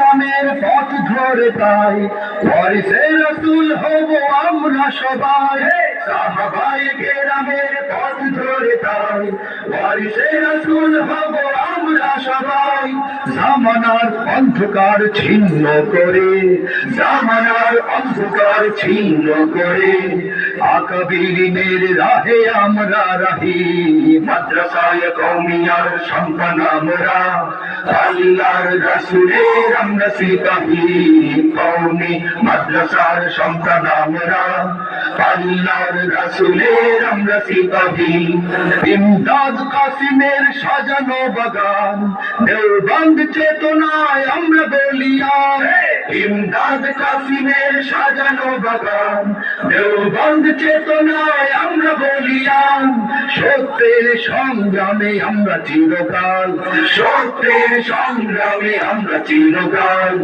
রামের পথ ধরে তাই ওয়ারিসে রসুল হব আমরা সবাই। সাহাবাই কেরামের পথ ধরে তাই ওয়ারিসে রসুল হব আমরা সবাই। জামানার অন্ধকার ছিন্ন করে জামানার অন্ধকার ছিন্ন করে। আকাবিরিনের রাহে আমরা রাহি, মাদ্রাসায় কৌমিয়ার সন্তান আমরা। আল্লাহর রাসূলের আমরা সিপাহী কৌমি মাদ্রাসার সন্তান আমরা। আল্লাহর রাসূলের আমরা সিপাহী। ইমদাদ কাসিমের সাজানো বাগান দেওবন্দ চেতনায় আমরা বলিয়া, ইমদাদ কাসিমের সাজানো বাগান। দেওবন্দ চেতনায় আমরা বলিয়ান সত্যের সংগ্রামে আমরা চিরকাল, সত্যের সংগ্রামে আমরা চিরকাল।